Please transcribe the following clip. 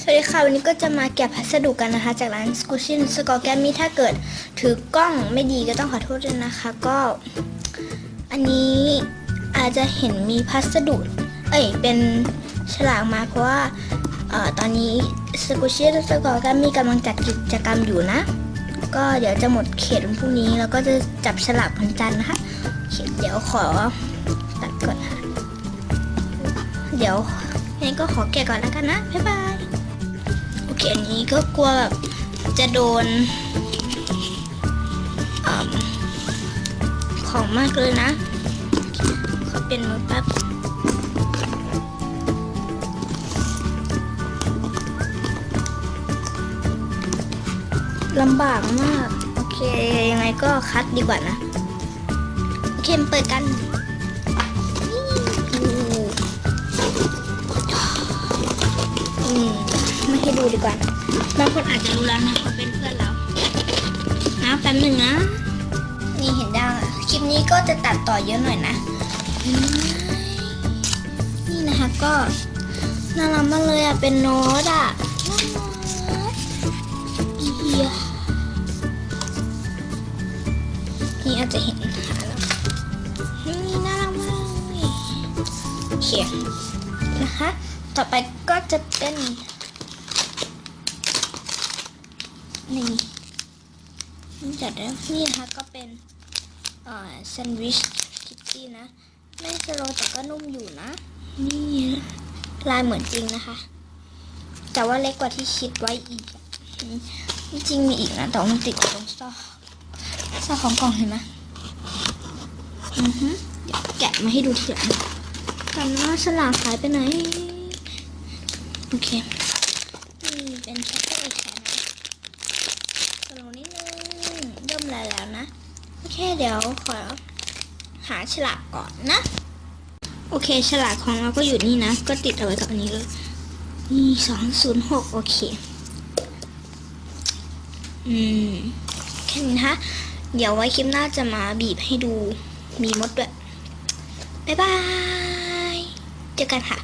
สวัสดีค่ะ วันนี้ก็จะมาแกะพัสดุกันนะคะ จากร้าน s c u s h i n s c o r g a m y ถ้าเกิดถือกล้องไม่ดีก็ต้องขอโทษด้วยนะคะ ก็ อันนี้อาจจะเห็นมีพัสดุ เอ้ยเป็นฉลากมาเพราะว่าออตอนนี้ s c u s h i n s c o r g a m y กำลังจัดกิจกรรมอยู่นะ ก็เดี๋ยวจะหมดเขตวันพรุ่งนี้ แล้วก็จะจับฉลากวันจันทร์นะคะเดี๋ยวขอตัดก่อนค่ะเดี๋ยวงั้นก็ขอแกะก่อนแล้วกันนะบ๊ายบาย อันนี้ก็กลัวแบบจะโดนอของมากเลยนะขอเปลี่ยนมือแป๊บลำบากมาก โอเค ยังไงก็คัดดีกว่านะ โอเคเปิดกันอืม ให้ดูดีกว่านะบางคนอาจจะรู้แล้วนะเขาเป็นเพื่อนเรานะแป๊บหนึ่งนะ นี่เห็นได้อะคลิปนี้ก็จะตัดต่อเยอะหน่อยนะอืมนี่นะคะก็น่ารักมากเลยอะเป็นโน้ตอะน่ารักเอียนี่อาจจะเห็นหาแล้วนี่น่ารักมากเลยโอเคนะคะ ต่อไปก็จะเป็น นี่นี่จัดแล้วนี่นะคะก็เป็นเอ่อแซนด์วิชคิตตี้นะ ไม่สโลแต่ก็นุ่มอยู่นะ นี่ลายเหมือนจริงนะคะ แต่ว่าเล็กกว่าที่คิดไว้อีกจริงมีอีกนะแต่มันติดตรงซอกซอกของกล่องเห็นไหมอือฮึเดี๋ยวแกะมาให้ดูทีหลังกันว่าฉลากหายไปไหน โอเค นี่เป็นช็อกโกแลตแขนนะ สโลว์นิดนึงเริ่มแล้วแล้วนะ โอเคเดี๋ยวขอหาฉลากก่อนนะ โอเคฉลากของเราก็อยู่นี่นะ ก็ติดเอาไว้กับอันนี้เลยนี่สองศูนย์หกโอเค อืมแค่นี้นะคะเดี๋ยวไว้คลิปหน้าจะมาบีบให้ดูมีมดด้วย บ๊ายบาย เจอกันค่ะ